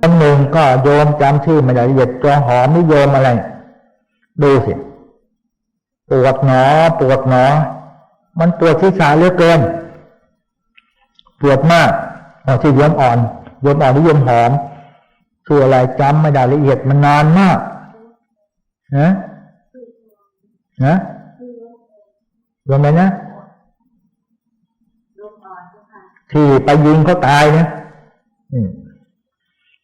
คนหนึ่งก็โยมจำชื่อไม่ได้ละเอียดตัวหอมนิยมอะไร ดูสิปวดหนอ ปวดหนอ มันปวดที่ขาเหลือเกิน ปวดมากเอาที่โยมอ่อนโยมอ่อนนิยมหอมชื่ออะไรจำไม่ได้ละเอียดมันนานมากนะนะโยมไหนนะที่ไปยิงเขาตายนะอืม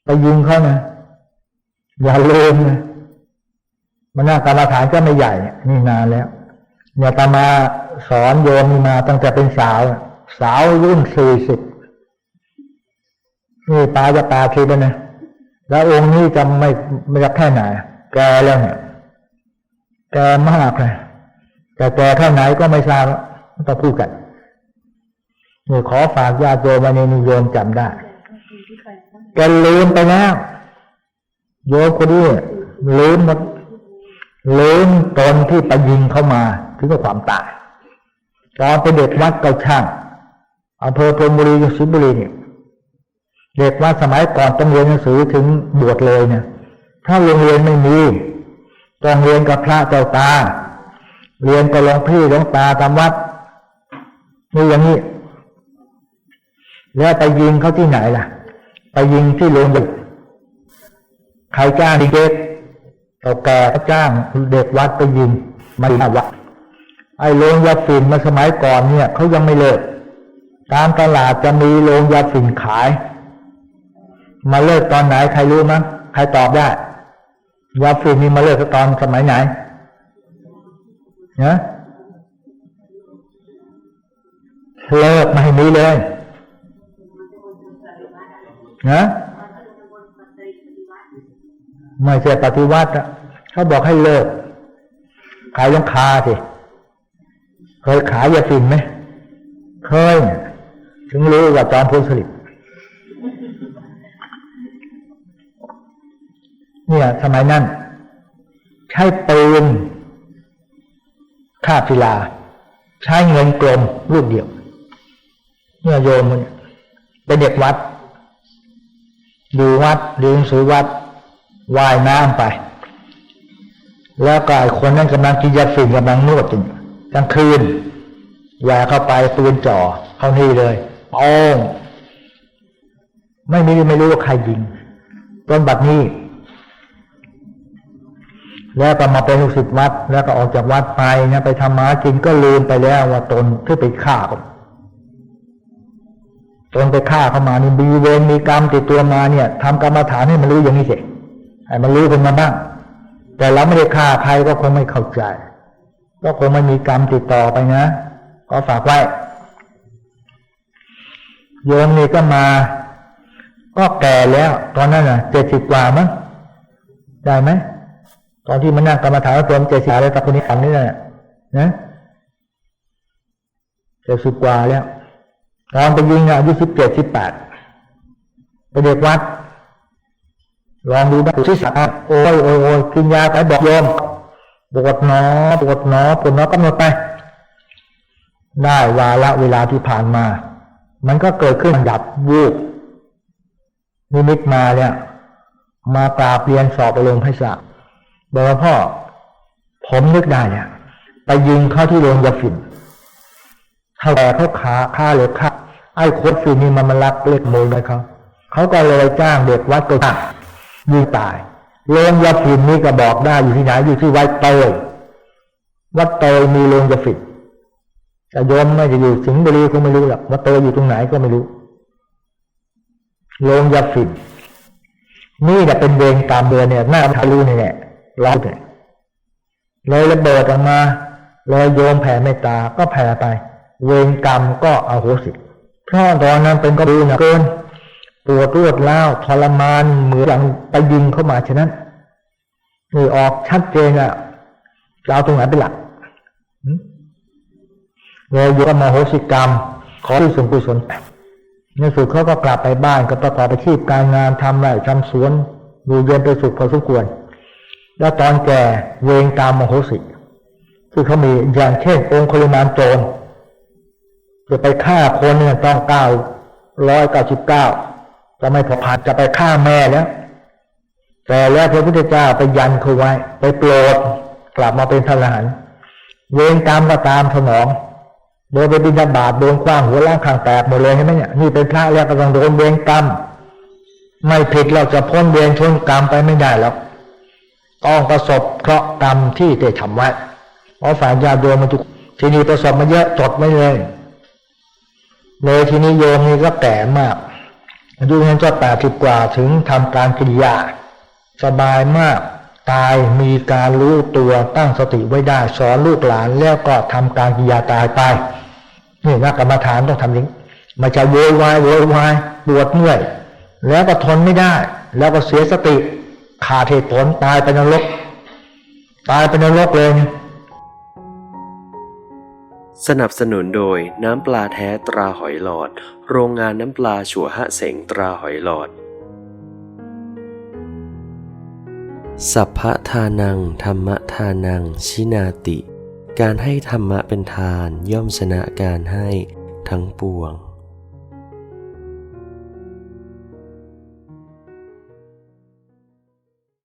ไปยิงเขานะอย่าลืมนะมันน่ากรรมฐานก็ไม่ใหญ่ นี่นานแล้วเนี่ยตามาสอนโยมีมาตั้งแต่เป็นสาว สาวรุ่นสี่สิบนี่ตาจะตาคิดแล้วนะแล้วองค์นี้จะไม่ไม่จะแค่ไหน แกแล้วเนี่ยแกมากเลยแต่แกแค่าไหนก็ไม่ทราบต้องพูดกันนี่ขอฝากญาติโยมมาในนิโยมจำได้ แกลืมไปแล้วโยมคนนี้ลืมหมดลืมตอนที่ไปยิงเข้ามาถึงกับความตายตอนเป็นเด็กวัดเก่าช่างอำเภอพรมบุรีสิงห์บุรีเนี่ยเด็กวัดสมัยก่อนต้องเรียนหนังสือถึงบวชเลยเนี่ย ถ้าโรงเรียนไม่มีต้องเรียนกับพระเจ้าตา เรียนกับหลวงพี่หลวงตาตามวัดนี่อย่างนี้ แล้วไปยิงเขาที่ไหนล่ะ ไปยิงที่โรงเด็กใครจ้างเด็กเก่าแก่เขาจ้างเด็กวัดไปยิงมายิงวัดไอ้โรงยาฝิ่นมาสมัยก่อนเนี่ยเขายังไม่เลิกตามตลาดจะมีโรงยาฝิ่นขาย มาเลิกตอนไหนใครรู้มั้ยใครตอบได้ยาฝิ่นนี่มาเลิกตอนสมัยไหนนะเลิกไม่มีเลย นะไม่ใช่ปฏิวัติอะเขาบอกให้เลิก ขายยังคาสิ เคยขายยาฟินไหม เคย ถึงรู้ว่าจอมพลสฤษดิ์เนี่ย สมัยนั้น ใช้ปืนฆ่าศิลา ใช้เงินกลมลูกเดียว เนี่ยโยมมันเป็นเด็กวัด ดูวัดดูหนังสือวัดว่ายน้ำไป แล้วก็ไอ้คนนั้นกำลังกินยาฝิ่นกำลังนวดอยู่กลางคืนแหวกเข้าไปปืนจ่อเข้านี่เลยโอ้งไม่มีไม่รู้ว่าใครยิงต้นบัดนี้ แล้วก็มาเป็นลูกศิษย์วัด แล้วก็ออกจากวัดไปนะไปทำมากินก็ลืมไปแล้วว่าตนที่ไปฆ่าเขา ตนไปฆ่าเข้ามานี่มีเวรมีกรรมติดตัวมาเนี่ยทำกรรมฐานให้มันรู้อย่างนี้สิให้มันรู้ขึ้นมาบ้าง แต่เราไม่ได้ฆ่าใครก็คงไม่เข้าใจ ก็คงไม่มีกรรมติดต่อไปนะ ก็ฝากไว้โยมนี่ก็มา ก็แก่แล้ว ตอนนั้นน่ะเจ็ดสิบกว่ามั้งได้ไหมตอนที่มานั่งกรรมฐานแล้วตัวเจ็ดสิบแล้วตะคนนี้ขันนี่น่ะนะเจ็ดสิบกว่าแล้ว ตอนไปยิงอายุสิบเจ็ดสิบแปดไปเด็กวัดลองดูนะที่สัตว์โอ้ยโอ้ยโอ้ยกินยาไปบอกโยมปวดหนอปวดหนอปวดหนอกำหนดไป ได้วาระเวลาที่ผ่านมา มันก็เกิดขึ้นดับวูบนิมิตมาเนี่ย มากราบเรียนสอบอารมณ์ให้ทราบอกว่าพ่อ ผมนึกได้เนี่ย ไปยิงเข้าที่โรงยาฝิ่นเขาแต่เขาขาฆ่าเลยฆ่า ไอ้โคตรฟินนี่มันมาลักเล็กโมยไปเขาเขาก็เลยจ้างเด็กวัดก็ยิงตายโรงยาฝิ่นนี่ก็บอกได้อยู่ที่ไหนอยู่ที่วัดเตยวัดเตยมีโรงยาฝิ่นแต่ยมไม่ได้อยู่สิงห์บุรีก็ไม่รู้หรอกวัดเตยอยู่ตรงไหนก็ไม่รู้โรงยาฝิ่นนี่แหละเป็นเวรกรรมเดือนเนี่ยหน้าทะลุนี่แหละเราเนี่ยเลยระเบิดออกมาเลยโยมแผ่เมตตาก็แผ่ไป เวรกรรมก็อโหสิ เพราะตอนนั้นเป็นก็ดูนะเกินปวดรวดร้าวทรมานเหมือนอย่างไปยิงเข้ามาฉะนั้นนี่ออกชัดเจนอะเอาตรงไหนเป็นหลักหึเลยโยมโหสิกรรม ขอที่ส่วนกุศลในสุดเขาก็กลับไปบ้านก็ประกอบอาชีพการงานทำไร่ทำสวนอยู่เย็นไปสุขพอสมควร แล้วตอนแก่เวงตามมโหสิที่เขามีอย่างเช่นองค์คลิมานโจร จะไปฆ่าคนเนี่ยต้องเก้าร้อยเก้าสิบเก้าจะไม่พอผ่านจะไปฆ่าแม่แล้ว แต่แล้วพระพุทธเจ้าไปยันเขาไว้ ไปโปรดกลับมาเป็นพระอรหันต์เวรกรรมก็ตามสนองโดนไปบินดาบาตโดนคว้างหัวล้างคางแตกหมดเลยใช่ไหมเนี่ยนี่เป็นพระแล้วก็ต้องโดนเวรกรรมไม่ผิดเราจะพ้นเวรชนกรรมไปไม่ได้หรอกต้องประสบเคราะห์กรรมที่ได้ทำไว้เพราะฝ่ายญาติโยมมันทุกทีนี้ประสบมาเยอะจดไม่เลย เลยทีนี้โยมนี่ก็แก่มากอายุนั้นก็แปดสิบกว่าถึงทำการกิริยา สบายมาก ตายมีการรู้ตัวตั้งสติไว้ได้สอนลูกหลานแล้วก็ทำการกิริยาตายไปนี่นักกรรมฐานต้องทำอย่างนี้ไมาจะโวยวายโวยวายปวดเมื่อยแล้วก็ทนไม่ได้ แล้วก็เสียสติขาดเหตุผลตายไปนรก ตายไปนรกเลย สนับสนุนโดยน้ำปลาแท้ตราหอยหลอด โรงงานน้ำปลาฉัวฮะเสงตราหอยหลอด สัพพะทานัง ธรรมทานัง ชินาติ การให้ธรรมะเป็นทานย่อมชนะการให้ทั้งปวง